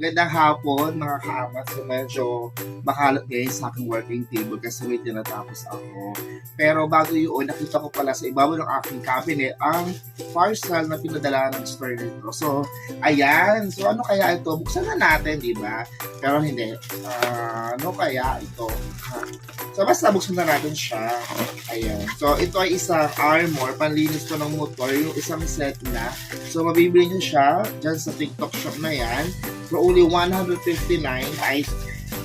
Magandang hapon, mga kaamat. So, medyo makalat ngayon sa aking working table kasi may tinatapos ako. Pero bago yun, nakita ko pala sa ibabaw ng aking cabinet ang parcel na pinadala ng store nito. So, ayan. So, ano kaya ito? Buksan na natin, di ba? Pero hindi. Ah, ano kaya ito? So, basta buksan na natin siya. Ayan. So, ito ay isang armor, panlinis ko ng motor, yung isang set na. So, mabibili niyo siya dyan sa TikTok shop na yan. For only 159 ay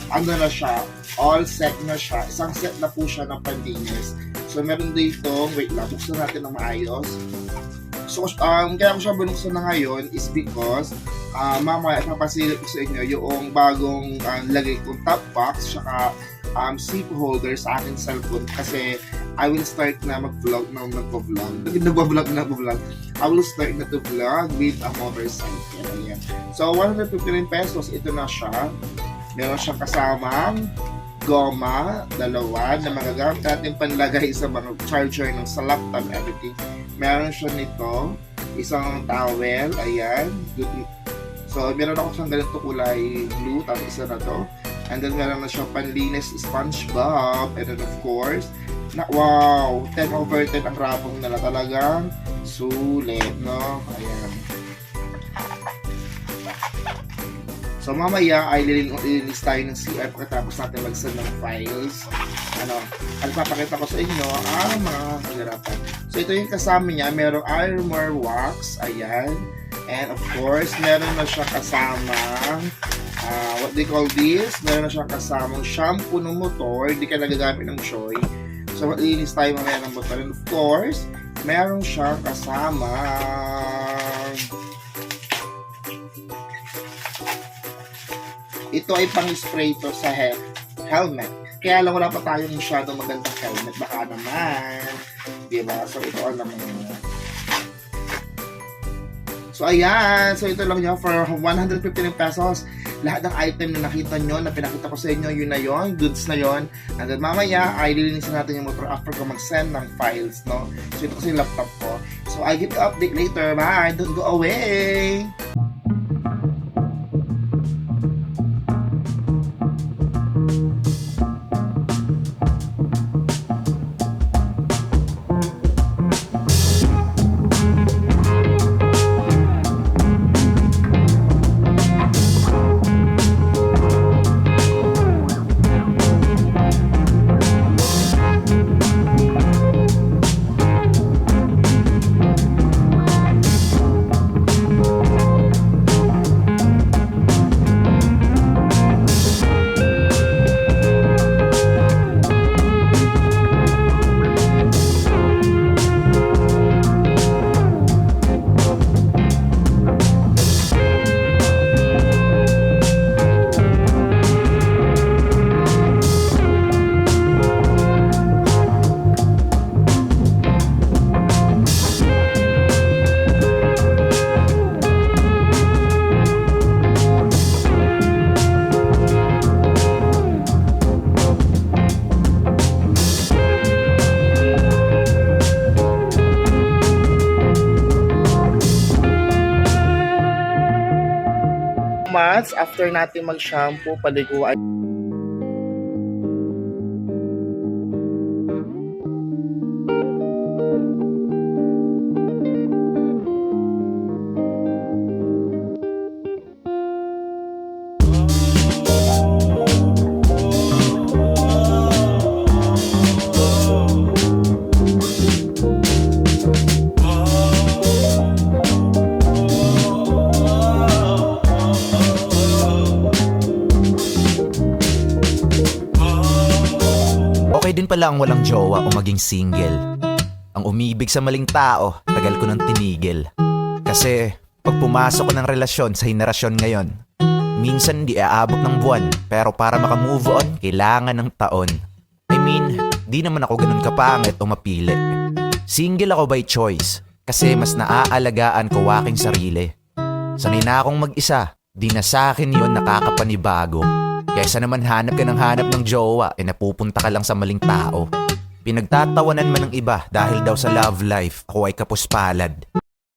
ano na siya, all set na siya. Isang set na po siya ng panlinis. So, meron dito, wait lang, buksan natin ng maayos. So, um, kaya ko siya binuksan na ngayon is because uh, mamaya ipapasilip ko sa inyo yung bagong uh, lagay kong top box saka um, zip holder sa aking cellphone kasi I will start na mag-vlog na mag-vlog. Nag-vlog na mag-vlog. I will start na to vlog with a motorcycle. Ayan. So, 159 pesos, ito na siya. Meron siyang kasamang goma, dalawa, na magagamit natin panlagay sa mga charger ng sa laptop, everything. Meron siya nito, isang towel, ayan. So, meron ako siyang ganito kulay blue, tapos isa na to. And then, meron na siyang panlinis SpongeBob. And then, of course, na, wow, 10 over 10 ang rapong nila talagang sulit, no? Ayan. So mamaya ay lilin- lilinis tayo ng CR pagkatapos natin mag-send ng files. Ano, at papakita ko sa inyo ang mga kagarapan. So ito yung kasama niya, merong armor wax, ayan. And of course, meron na siya kasama ah, what they call this, meron na siyang kasamang shampoo ng motor, hindi ka nagagamit ng choy. So maglinis tayo mamaya ng motor. And of course, meron siyang kasama ito ay pang-spray to sa he- helmet. Kaya lang wala pa tayong masyadong magandang helmet. Baka naman. Di ba? So, ito naman yun. So, ayan. So, ito lang yun for 159 pesos. Lahat ng item na nakita nyo, na pinakita ko sa inyo, yun na yun. Goods na yun. And then, mamaya, ay lilinisin natin yung motor after ko mag-send ng files, no? So, ito kasi yung laptop ko. So, I give you update later. Bye! Don't go away! Months after natin mag-shampoo, paliguan. Okay din pala ang walang jowa o maging single. Ang umibig sa maling tao, tagal ko nang tinigil. Kasi pag pumasok ko ng relasyon sa henerasyon ngayon, minsan di aabot ng buwan, pero para makamove on, kailangan ng taon. I mean, di naman ako ganun kapangit o mapili. Single ako by choice, kasi mas naaalagaan ko aking sarili. Sanay na akong mag-isa, di na sa akin yun nakakapanibago. Kaysa naman hanap ka ng hanap ng jowa, e napupunta ka lang sa maling tao. Pinagtatawanan man ng iba dahil daw sa love life, ako ay kapuspalad.